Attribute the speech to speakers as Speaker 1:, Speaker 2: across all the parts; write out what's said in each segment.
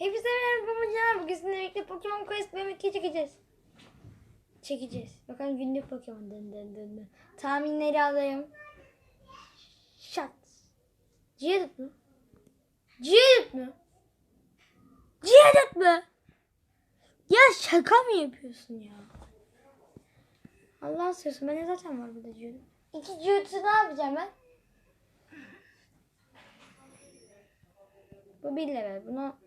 Speaker 1: Hepinize merhaba babacığım. Bugün sizinle birlikte Pokemon Quest bölüm 2 çekeceğiz. Çekeceğiz. Bakalım günlük Pokemon. Dın dın dın dın. Tahminleri alayım. Şat. Geodude mu? Geodude mu? Geodude mu? Ya şaka mı yapıyorsun ya? Allah söylüyorsun. Bende zaten var burada Geodude. İki Geodude'u ne yapacağım ben? Bu bir level. Buna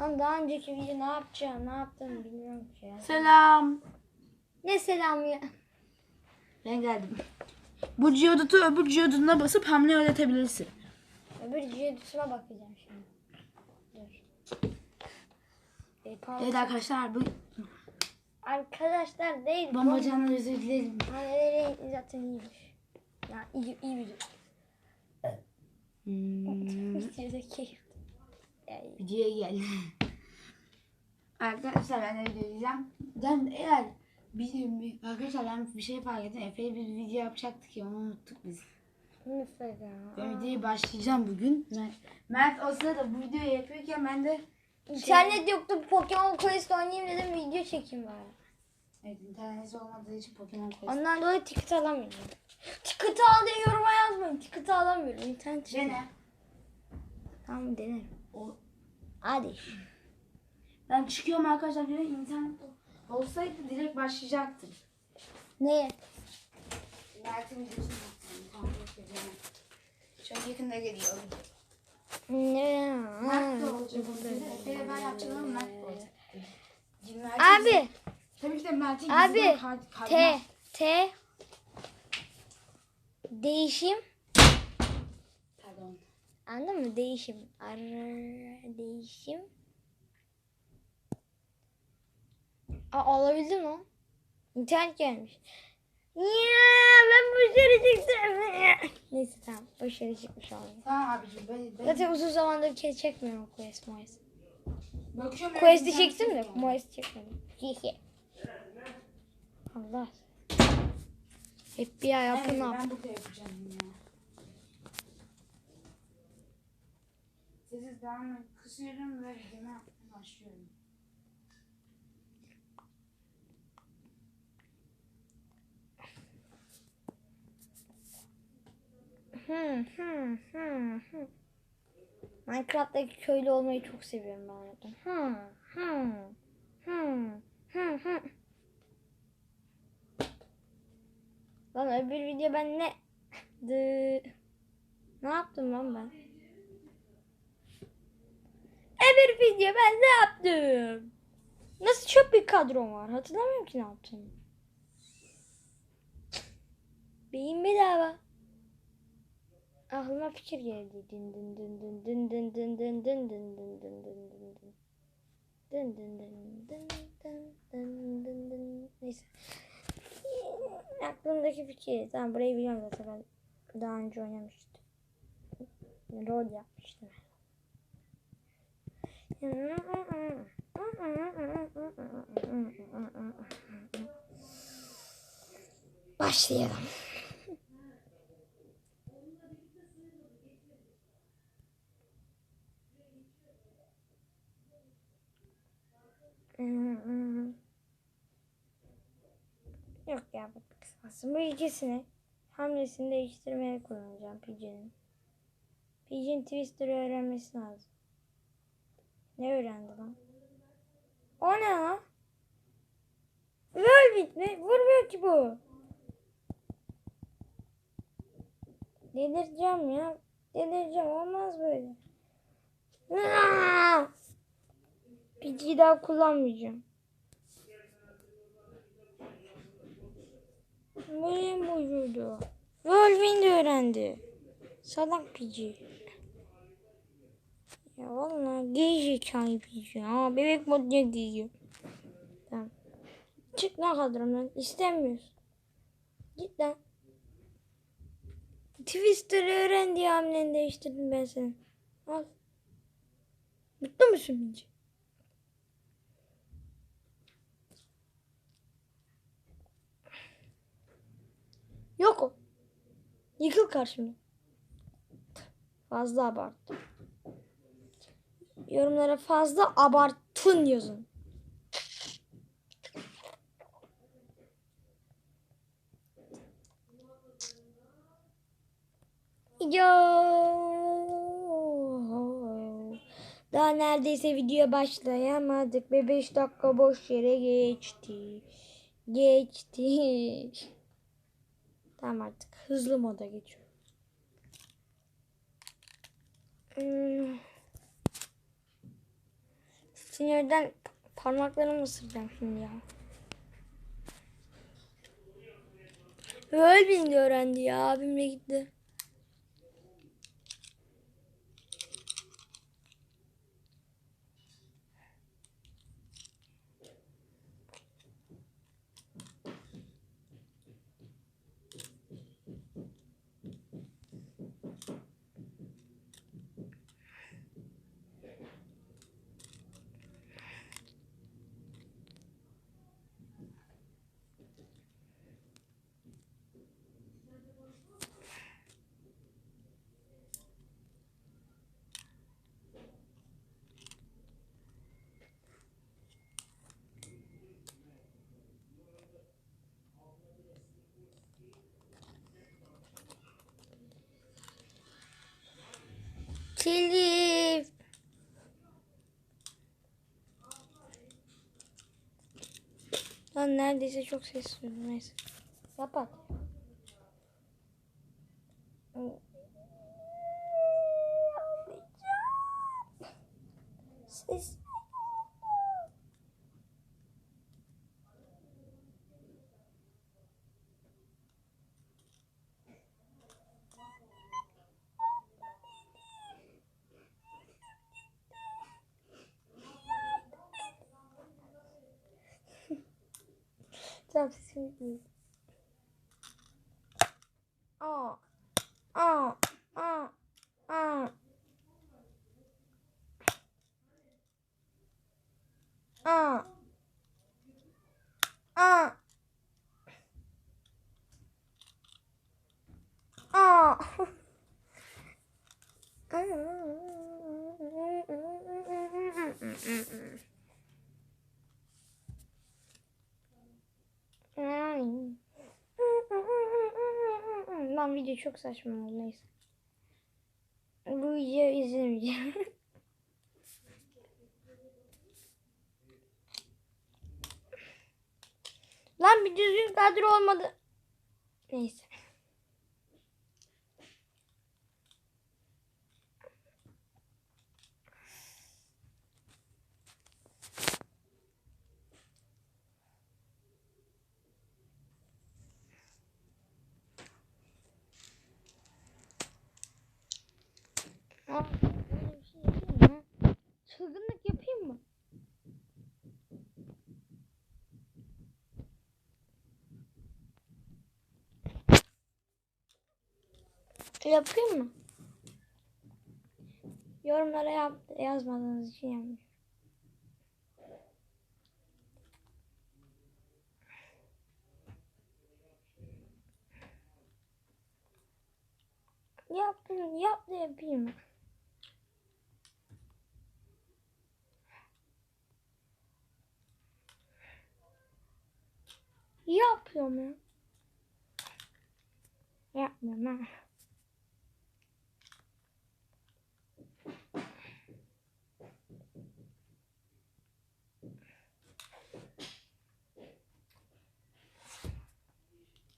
Speaker 1: Lan daha önceki video ne yapacağım, ne yaptım bilmiyorum ki ya.
Speaker 2: Selam.
Speaker 1: Ne selamı ya.
Speaker 2: Ben geldim. Bu Geodude'u öbür Geodude'una basıp hamle öğretebilirsin.
Speaker 1: Öbür Geodude'uma bakacağım şimdi. Dur. E, pardon.
Speaker 2: Evet arkadaşlar bu
Speaker 1: Arkadaşlar değil.
Speaker 2: bombacanlar özür dilerim.
Speaker 1: Haneleri zaten iyiymiş. Ya iyi, iyi video.
Speaker 2: Hmm, videoya geldi. arkadaşlar ben de video diyeceğim. Ben eğer bir, arkadaşlar ben bir şey fark ettim. Efe'yle bir video yapacaktık ya onu unuttuk biz.
Speaker 1: mesela.
Speaker 2: Ben videoya başlayacağım bugün. Mert, Mert o sırada bu videoyu yapıyorken ben de
Speaker 1: İnternet yoktu. Pokemon Quest oynayayım dedim. Video çekeyim bari.
Speaker 2: evet, internet olmadığı için Pokemon Quest.
Speaker 1: Ondan dolayı ticket alamıyorum. Ticket'ı al diye yoruma yazmayın. Ticket'ı alamıyorum. İnternet
Speaker 2: Dene.
Speaker 1: Tamam denerim.
Speaker 2: O,
Speaker 1: Hadi.
Speaker 2: Ben çıkıyorum arkadaşlar diyor internet ol- olsaydı direkt başlayacaktım.
Speaker 1: Neye?
Speaker 2: Mert'in. Tamam. Çok yakında geliyor.
Speaker 1: Ne?
Speaker 2: Mert de olacak. Efe'yle ben yapacağım ama Mert de olacak. Mert'in-
Speaker 1: Abi.
Speaker 2: Tabii ki de Mert'in
Speaker 1: Abi. T. T. Değişim. Anladın mı? Değişim. Ar değişim. Aa, alabildim lan. İnternet gelmiş. Ya ben başarı çıktım. Neyse tamam. Başarı çıkmış oldu.
Speaker 2: Tamam abicim ben, ben
Speaker 1: Zaten uzun zamandır kez çekmiyorum Quest
Speaker 2: bakıyorum. ben
Speaker 1: Quest'i çektim de. Moest çekmedim. Allah. FBI yapın ne yap?
Speaker 2: ben burada yapacağım ya. Sessiz devam kısıyorum ve videoma yapmaya başlıyorum.
Speaker 1: Hı, hı, hı, hı. Minecraft'taki köylü olmayı çok seviyorum ben hayatım. Hı, hı, hı, hı, hı. Lan öbür video ben ne? Dı. Ne yaptım lan ben? Öbür video ben ne yaptım? Nasıl çöp bir kadrom var? Hatırlamıyorum ki ne yaptım. Beyin bedava. Aklıma fikir geldi. Din din din din din din din din din din din din din din din. Din din din din din din din din. Neyse. Aklımdaki fikir. Tamam burayı biliyorum zaten ben daha önce oynamıştım. Rol yapmıştım. Başlayalım. Yok ya bu kısalsın. Bu ikisini hamlesini değiştirmeye kullanacağım Pigeon'in. Pigeon Twister'ı öğrenmesi lazım. Ne öğrendi lan? O ne lan? Velvet mi? Vurmuyor ki bu. Delireceğim ya. Delireceğim. Olmaz böyle. Pidgeyi daha kullanmayacağım. Benim buyurdu. Wolverine de öğrendi. Salak pici. Ya vallahi gay zekalı pici. Aa bebek moduna giyiyor. Tamam. Çık lan kadromdan. İstemiyoruz. Git lan. Twister'ı öğren diye hamleni değiştirdim ben seni. Al. Mutlu musun pici? Yok o. Yıkıl karşımda. Fazla abarttım. Yorumlara fazla abartın yazın. Yo. Daha neredeyse videoya başlayamadık ve 5 dakika boş yere geçti. Geçti. Tamam artık hızlı moda geçiyorum. Hmm. Sinirden parmaklarımı ısıracağım şimdi ya. Öyle öğrendi ya abimle gitti. Telif. Lan neredeyse çok ses duydum neyse. Kapat. Ses. Tamam sesimi duyuyorum. Aa. Aa. Aa. Aa. Aa. Aa. Aa. Lan video çok saçma oldu neyse. Bu videoyu izlemeyeceğim. Lan bir düzgün kadro olmadı. Neyse. Aa, böyle bir şey yapayım mı? Çılgınlık yapayım mı? Yapayım mı? Yorumlara yap yazmadığınız için yapmıyorum. Yapayım, yap da yapayım Yapıyorum ya. Yapmıyorum ha.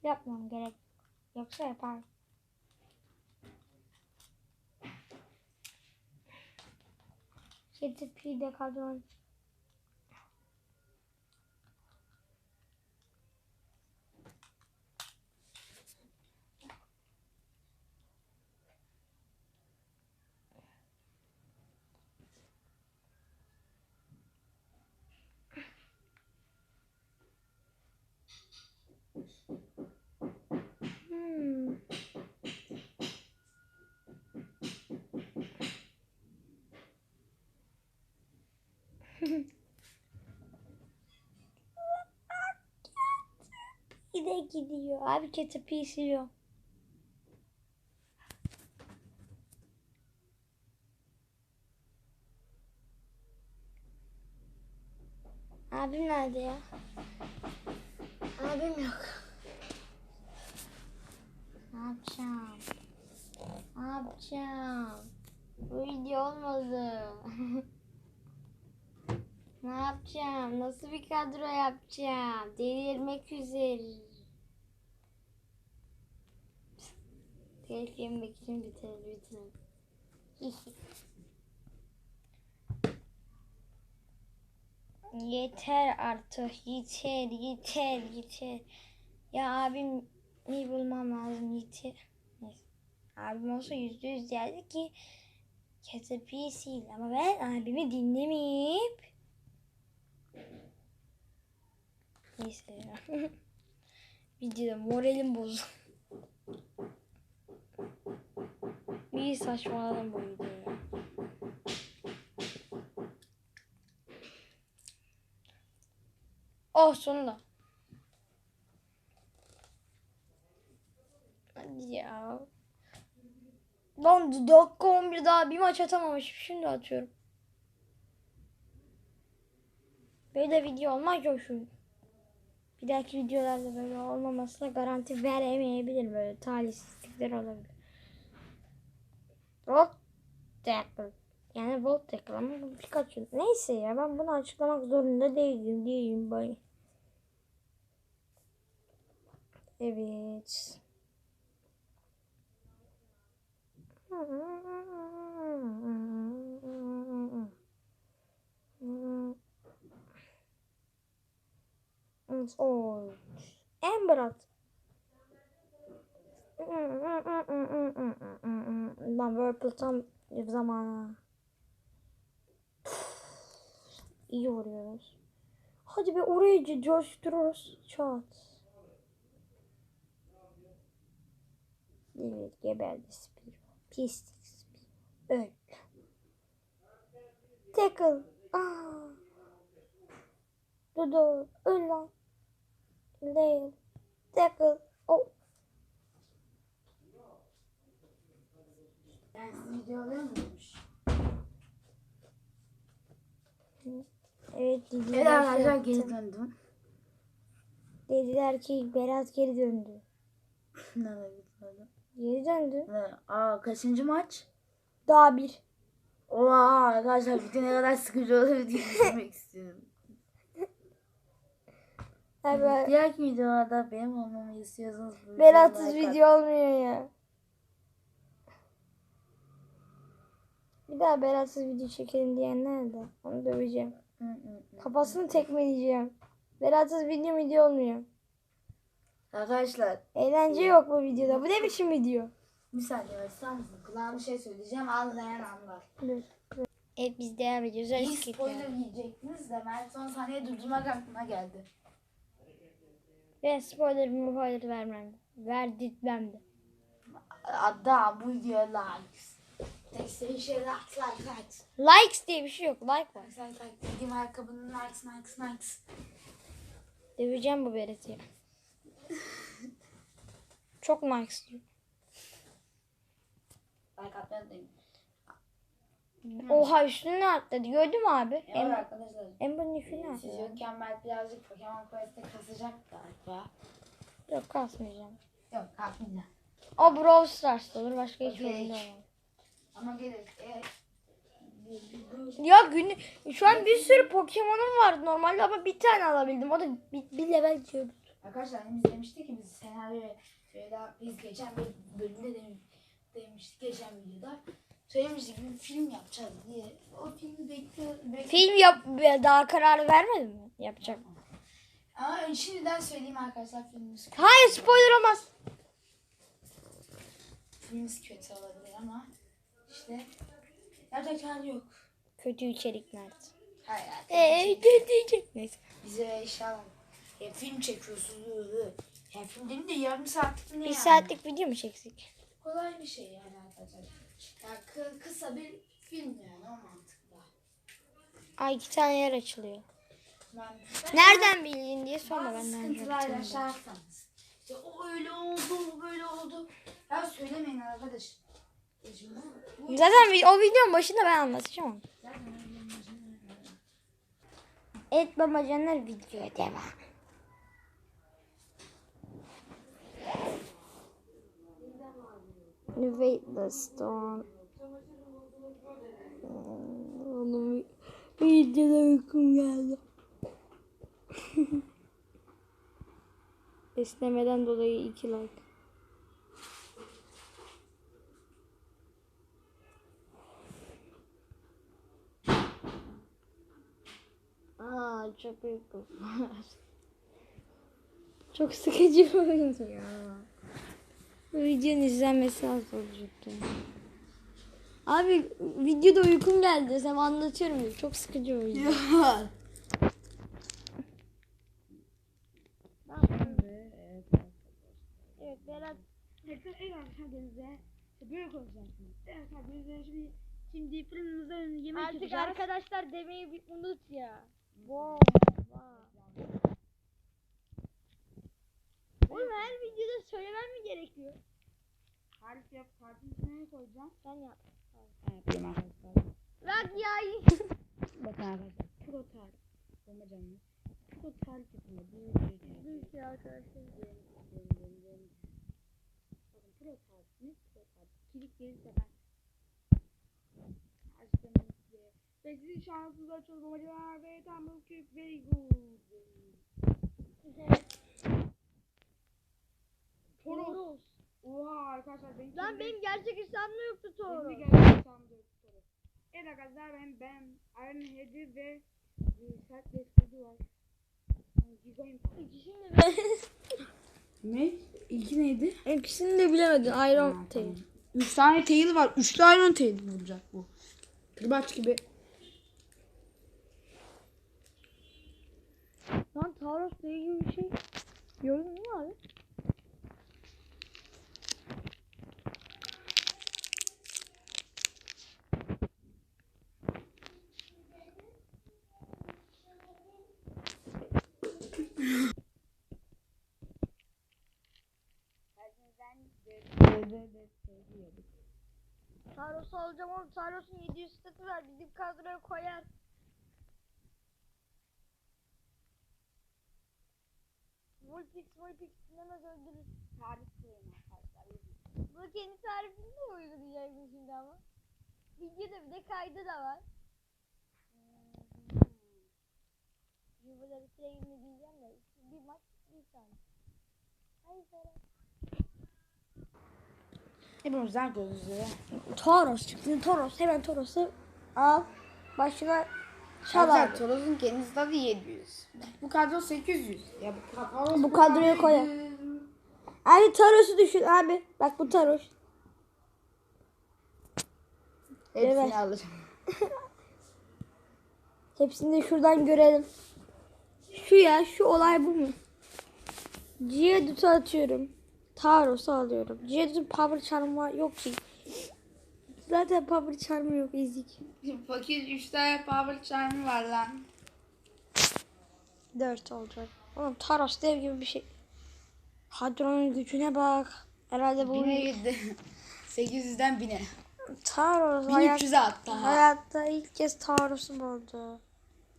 Speaker 1: Yapmam gerek. Yoksa yaparım. GTP'de kadron. Hmm. Bir de gidiyor. Abi ketçapı siliyor. Abim nerede ya? Abim yok. Ne yapacağım? Bu video olmadı. ne yapacağım? Nasıl bir kadro yapacağım? Delirmek üzere. Telif yemek için bitir bitirin. Yeter artık yeter yeter yeter. Ya abimi bulmam lazım. Neyse. Abim olsa yüzde yüz derdi ki Caterpillar ama ben abimi dinlemeyip Neyse ya. Videoda moralim bozuldu. İyi saçmaladım bu videoyu. Oh sonunda. Ya. Lan dakika 11 daha bir maç atamamışım. Şimdi atıyorum. Böyle video olmaz yok şu. Bir dahaki videolarda böyle olmamasına garanti veremeyebilir böyle talihsizlikler olabilir. Volt tackle. Yani volt tackle ama bu Pikachu. Neyse ya ben bunu açıklamak zorunda değilim diyeyim bay. Evet. Oy. Emberat. Lan Whirlpool tam zamanı. İyi vuruyoruz. Hadi be oraya coşturuyoruz. Çat. Evet geberdi Spiro. Pislik. Öl. Tackle. Aa. Dudu. Öl lan. Değil. Tackle. Oh. Evet dediler,
Speaker 2: Evet arkadaşlar geri döndüm.
Speaker 1: dediler ki Berat geri döndü.
Speaker 2: ne oldu?
Speaker 1: Geri döndü.
Speaker 2: Ne? Aa kaçıncı maç?
Speaker 1: Daha bir.
Speaker 2: Oha arkadaşlar video ne kadar sıkıcı olabilir diye düşünmek istiyorum.
Speaker 1: Abi,
Speaker 2: Diğer videolarda benim olmamı istiyorsanız bu at-
Speaker 1: video olmuyor ya. Bir daha Berat'sız video çekelim diyenler de onu döveceğim. Kafasını tekmeleyeceğim. Berat'sız video video olmuyor.
Speaker 2: Arkadaşlar
Speaker 1: Eğlence yok bu videoda. Bu ne biçim video?
Speaker 2: bir saniye açsam mısın? Kulağına bir şey söyleyeceğim anlayan anlar.
Speaker 1: Evet biz devam ediyoruz.
Speaker 2: İyi spoiler yiyecektiniz de ben son saniye durdurmak aklıma geldi.
Speaker 1: Ben spoiler spoiler vermem. Verdirtmem de.
Speaker 2: Hatta bu videoya likes. Tek istediğin şey likes likes likes.
Speaker 1: Likes diye bir şey yok. Like var.
Speaker 2: Likes likes. Dediğim ayakkabının likes likes likes.
Speaker 1: Döveceğim bu Berat'ı. Çok diyor.
Speaker 2: Like atmayı unutmayın.
Speaker 1: Oha üstüne atladı. Gördün mü abi?
Speaker 2: Evet
Speaker 1: Em
Speaker 2: arkadaşlar.
Speaker 1: Ember'ın üstüne
Speaker 2: Siz
Speaker 1: atladı.
Speaker 2: yokken ben birazcık Pokemon Quest'te kasacak galiba.
Speaker 1: Yok kasmayacağım.
Speaker 2: Yok kalkmayacağım.
Speaker 1: O Brawl Stars'ta olur. Başka hiçbir
Speaker 2: Okey.
Speaker 1: oyunda olmaz.
Speaker 2: Ama gelir. E,
Speaker 1: Ya gün şu an bir sürü Pokemon'um vardı normalde ama bir tane alabildim. O da bir, bir level diyordu.
Speaker 2: Arkadaşlar annemiz demişti ki biz senaryo şöyle biz geçen bir bölümde de, demiştik geçen videoda. Söylemiştik bir film yapacağız diye. O filmi bekliyor. bekliyor.
Speaker 1: Film yap daha kararı vermedin mi? Yapacak.
Speaker 2: Ama ön- şimdiden söyleyeyim arkadaşlar filmimiz,
Speaker 1: Hayır spoiler olmaz.
Speaker 2: filmimiz kötü olabilir ama işte yapacak hali yok.
Speaker 1: Kötü içerikler.
Speaker 2: Hayır
Speaker 1: Eee
Speaker 2: arkadaşlar.
Speaker 1: diyecek. Neyse.
Speaker 2: Bize inşallah ya film çekiyorsunuz. ıı. Ya film dedim de yarım saatlik ne
Speaker 1: Bir
Speaker 2: yani?
Speaker 1: saatlik video mu çeksek?
Speaker 2: Kolay bir şey yani arkadaşlar. Ya kı- kısa bir film yani o mantıkla.
Speaker 1: Ay iki tane yer açılıyor.
Speaker 2: Ben,
Speaker 1: Nereden bildin diye sorma
Speaker 2: Bazı
Speaker 1: benden.
Speaker 2: sıkıntılar yaşarsanız. İşte o öyle oldu, bu böyle oldu. Ya söylemeyin arkadaş. E şimdi bu- bu-
Speaker 1: Zaten vi- o videonun başında ben anlatacağım onu.
Speaker 2: Zaten öyle olmaz.
Speaker 1: Evet babacanlar videoya devam. Weightless Storm. Onun videoda uykum geldi. Esnemeden dolayı iki like. Aa çok uykum var. Çok sıkıcı bir oyun ya. Videonun izlenmesi az olacaktı. Abi videoda uykum geldi. Sen anlatıyorum. Çok sıkıcı bir oyun. Evet Berat.
Speaker 2: Tekrar en arkadaşlar denize böyle konuşacaksınız. Evet arkadaşlar şimdi şimdi fırınımızda yemek
Speaker 1: Artık
Speaker 2: yapacağız.
Speaker 1: arkadaşlar demeyi unut ya. Bomba. Oğlum her videoda söylemem mi gerekiyor?
Speaker 2: Tarif yap, tarifin içine ne koyacağım?
Speaker 1: Sen yap.
Speaker 2: Ben yapayım arkadaşlar.
Speaker 1: Bak ya.
Speaker 2: Bakın arkadaşlar. Pro tarif. Bomba canlı. Pro tarif yapımı. Bir video çekiyor.
Speaker 1: Dur ki arkadaşlar.
Speaker 2: Bakın pro tarif. Ne pro tarif? Kilit gelirse ben. Açtım. Ve sizin şansınızı açıyoruz bombacalar ve tam bu küp very good. Toros. Oha arkadaşlar benim
Speaker 1: Lan benim gerçek İslam'da yoktu
Speaker 2: Benim
Speaker 1: Toro.
Speaker 2: de geldi sandım. Evet arkadaşlar ben ben Iron Head'i ve e, Sert Deskodi var.
Speaker 1: İkisini de ben.
Speaker 2: Ne? İlki neydi?
Speaker 1: İkisini de bilemedin. Iron
Speaker 2: Ha,
Speaker 1: Tail.
Speaker 2: tamam. Üç tane tail var. Üçlü Iron Tail vuracak bu. Kırbaç gibi.
Speaker 1: Lan Tauros Tail gibi bir şey. Gördün mü abi? Taros'u alacağım oğlum. Taros'un 700 statü var. Bizim kadroya koyar. Vulpix, Vulpix dinlemez öldürür.
Speaker 2: Tarif koyun arkadaşlar.
Speaker 1: Bu kendi tarifini de uygulayacaksın şimdi ama. Videoda bir de kaydı da var. Yuvaları sürekli diyeceğim de bir maç bir tane. Hayır Ferhat.
Speaker 2: Hepimizden gözleri.
Speaker 1: Toros çıktı. Toros. Hemen Toros'u al. Başına çal abi.
Speaker 2: Toros'un kendisi de 700. Bu kadro 800. Ya bu kadro
Speaker 1: Bu kadroya koyar. Abi Toros'u düşün abi. Bak bu Toros.
Speaker 2: Hepsini
Speaker 1: Evet.
Speaker 2: alacağım.
Speaker 1: Hepsini de şuradan görelim. Şu ya şu olay bu mu? Geodude'u atıyorum. Taros'u alıyorum. Geodude'un power charm'ı var- yok ki. Zaten power charm'ı yok ezik.
Speaker 2: Fakir 3 tane power charm'ı var lan.
Speaker 1: 4 olacak. Oğlum Taros dev gibi bir şey. Hadron'un gücüne bak. Herhalde bu
Speaker 2: 1000'e gitti. 800'den 1000'e.
Speaker 1: Taros hayat,
Speaker 2: 1300'e attı ha.
Speaker 1: hayatta ilk kez Taros'um oldu.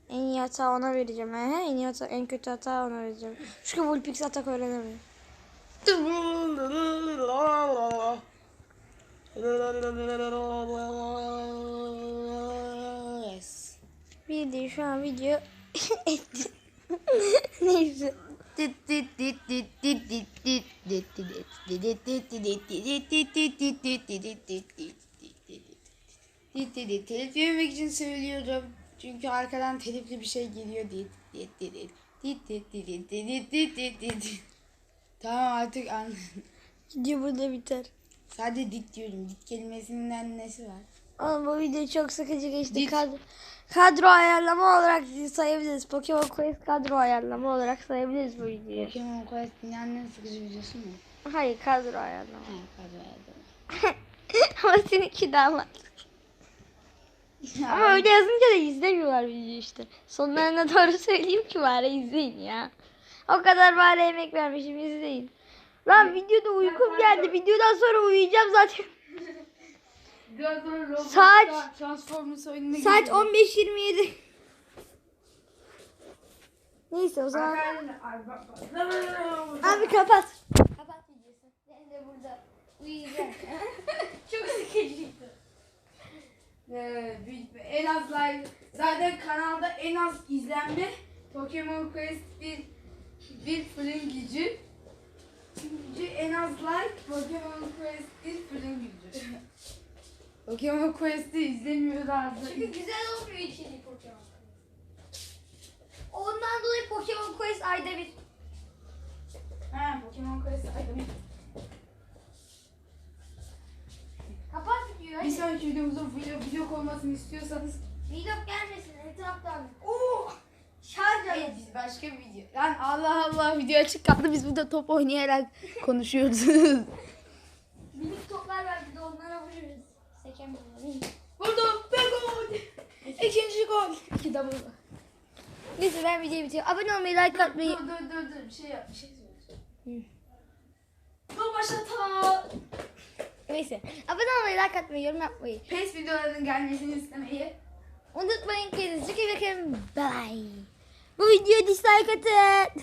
Speaker 1: En iyi hata ona vereceğim. He, en iyi hata, en kötü hata ona vereceğim. Çünkü Vulpix atak öğrenemiyor.
Speaker 2: Yes.
Speaker 1: Bildiğin şu an video etti. Neyse.
Speaker 2: Telif yememek için söylüyorum. Çünkü arkadan telifli bir şey geliyor. Tamam artık anladım.
Speaker 1: Video burada biter.
Speaker 2: Sadece dit diyorum. Dit kelimesinin nesi var?
Speaker 1: Oğlum bu video çok sıkıcı geçti.
Speaker 2: Git.
Speaker 1: Kadro, kadro ayarlama olarak sayabiliriz. Pokemon Quest kadro ayarlama olarak sayabiliriz bu videoyu.
Speaker 2: Pokemon Quest dünyanın en sıkıcı videosu mu?
Speaker 1: Hayır kadro ayarlama.
Speaker 2: Ha, kadro ayarladım.
Speaker 1: Ama seninki daha var. Ama öyle yazınca da izlemiyorlar videoyu işte. Sonlarına doğru söyleyeyim ki bari izleyin ya. O kadar bari emek vermişim izleyin. Lan videoda uykum geldi. Videodan sonra uyuyacağım zaten. Saat-
Speaker 2: Transformers oyununa
Speaker 1: Saat
Speaker 2: gidiyorum.
Speaker 1: 15.27. Neyse o zaman.
Speaker 2: Arkadaşlar
Speaker 1: Abi kapat. Kapat videosu. Ben de burada uyuyacağım. Çok sıkıcıydı.
Speaker 2: Ee, bir- en az like zaten kanalda en az izlenme Pokemon Quest bir bir fırın gücü. Gücü en az like Pokemon Quest bir fırın gücü. Pokemon Quest'i izlemiyorlardı.
Speaker 1: Çünkü güzel olmuyor içeriği Pokemon Quest. Ondan dolayı Pokemon Quest ayda bir.
Speaker 2: Ha Pokemon Quest ayda bir.
Speaker 1: Kapat videoyu
Speaker 2: Bir
Speaker 1: hadi.
Speaker 2: sonraki videomuzun video, video olmasını istiyorsanız
Speaker 1: Vlog gelmesin etraftan. Oo!
Speaker 2: Evet, biz başka bir video. Lan Allah Allah video açık kaldı biz burada top oynayarak konuşuyoruz.
Speaker 1: Minik toplar var bir de onlara vururuz. Sekemiyorlar.
Speaker 2: Vurdum ve gol. İkinci gol. İki double.
Speaker 1: Neyse ben videoyu bitiriyorum. Abone olmayı, like atmayı.
Speaker 2: Dur dur dur dur bir şey yap bir şey söyleyeceğim. Dur başlata.
Speaker 1: Neyse. Abone olmayı, like atmayı, yorum yapmayı.
Speaker 2: PES videolarının gelmesini istemeyi.
Speaker 1: Unutmayın bakın. Bye. Bu videoya dislike atın.